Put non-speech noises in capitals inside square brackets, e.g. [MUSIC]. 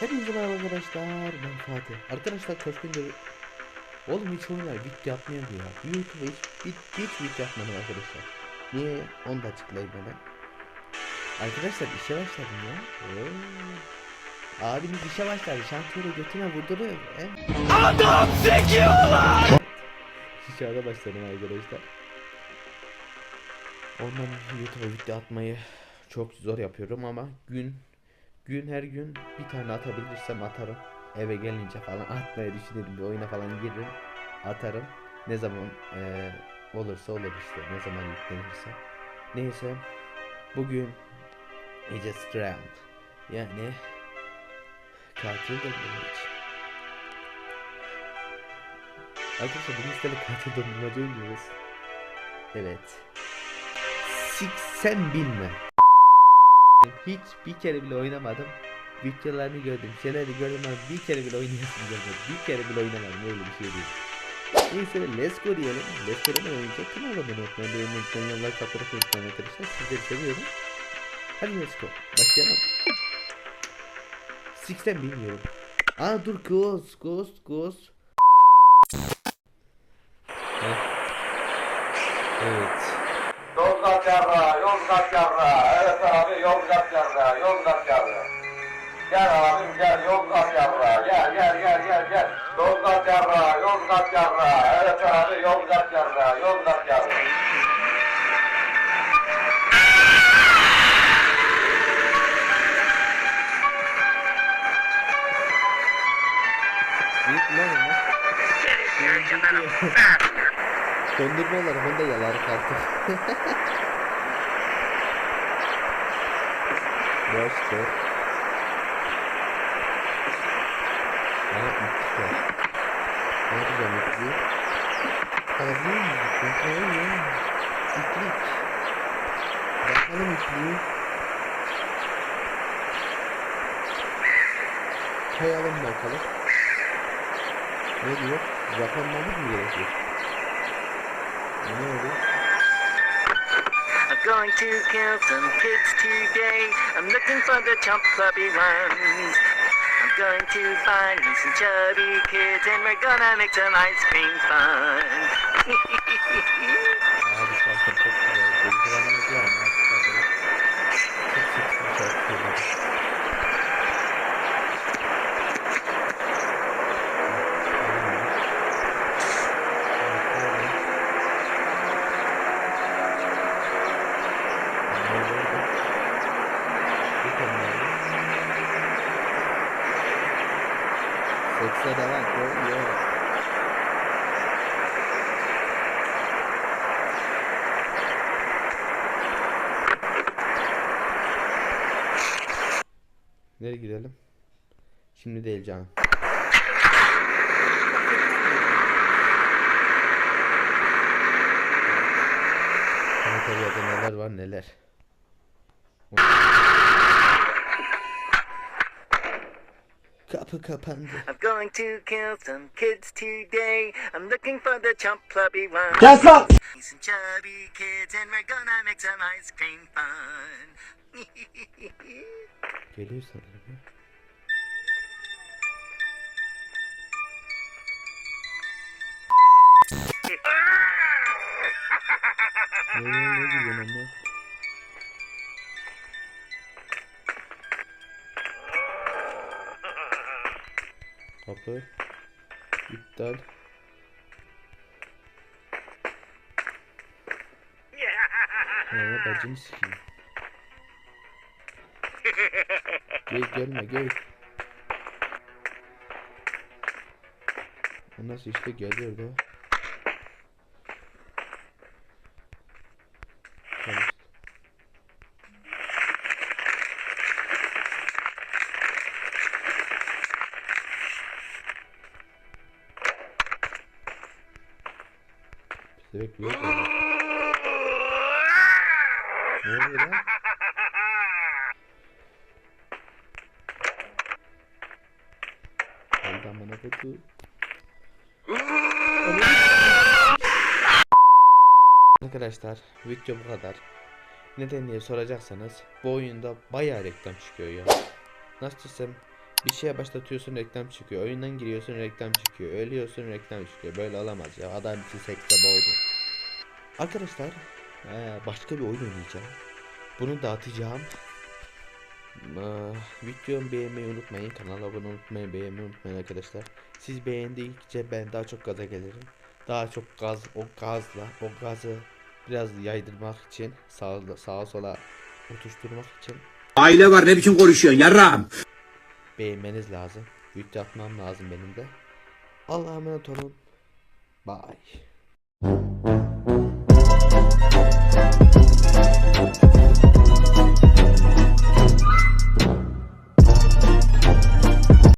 Hepinize merhaba arkadaşlar. Ben Fatih. Arkadaşlar gündür Oğlum hiç oyunlar bit yapmıyordu ya. YouTube'a hiç bit hiç bit yapmadım arkadaşlar. Niye? Onu da açıklayayım hemen. Arkadaşlar işe başladım ya. Oo. Abimiz işe başladı. Şantiyonu götüne vurduruyor. He? Adam sekiyorlar. [LAUGHS] İşe başladım arkadaşlar. Ondan YouTube'a video atmayı çok zor yapıyorum ama gün gün her gün bir tane atabilirsem atarım. Eve gelince falan atmayı düşünürüm. Bir oyuna falan girerim. Atarım. Ne zaman eee, olursa olur işte. Ne zaman yüklenirse. Neyse. Bugün Ece Strand. Yani katil de benim için. Arkadaşlar bugün sizlerle katil dondurmacı. Evet. 80 bin? Hiç bir kere bile oynamadım. Videolarını gördüm, şeyleri gördüm ama bir kere bile oynayasım gelmedi. Bir kere bile oynamadım öyle bir şey değil. Neyse let's go diyelim. Let's go'da ne oynayacak? Kanala abone olmayı, beğenmeyi unutmayın, yanlar kapıda unutmayın arkadaşlar. Sizleri seviyorum. Hadi let's go. Başlayalım. 80 bilmiyorum. Aa dur ghost, ghost, ghost. Evet. Yozgat yarra, Yozgat yarra. Gel abim gel Yozgat yarra. Gel gel gel gel gel. Yozgat yarra, Yozgat yarra. Evet abi Yozgat yarra, Yozgat yarra. Büyük lan onlar. Dondurma olarak onu da yalar artık. [LAUGHS] Boş ver. Kayalım bakalım. Ne diyor? Mı gerekiyor? Ne oldu? I'm going to kill some kids today. I'm looking for the chump clubby ones. Going to find me some chubby kids and we're gonna make some ice cream fun. [LAUGHS] Sekse devam. Yo, yo. Nereye gidelim? Şimdi değil canım. Kafeteryada neler var neler. I'm going to kill some kids today. I'm looking for the chump clubby ones. Yes, sir. Some chubby kids and we're gonna make some ice cream fun. Geliyor sanırım ya. Ne ne ne gülüyorsun ama? Kapı iptal. Ya bacını sikeyim. Gel gelme gel. O nasıl işte geliyor da. Bize bekliyor. Ne oluyor lan? Geldi amına kodu. Arkadaşlar video bu kadar. Neden diye soracaksanız bu oyunda bayağı reklam çıkıyor ya. Nasıl desem Bir şeye başlatıyorsun reklam çıkıyor. Oyundan giriyorsun reklam çıkıyor. Ölüyorsun reklam çıkıyor. Böyle olamaz ya. Adam için sekte boğdu. Arkadaşlar eee, başka bir oyun oynayacağım. Bunu dağıtacağım. Eee, Videomu beğenmeyi unutmayın. Kanala abone unutmayın. Beğenmeyi unutmayın arkadaşlar. Siz beğendikçe ben daha çok gaza gelirim. Daha çok gaz o gazla o gazı biraz yaydırmak için sağa, sağa sola tutuşturmak için Aile var ne biçim konuşuyorsun yarram? Beğenmeniz lazım. Video atmam lazım benim de. Allah'a emanet olun. Bye.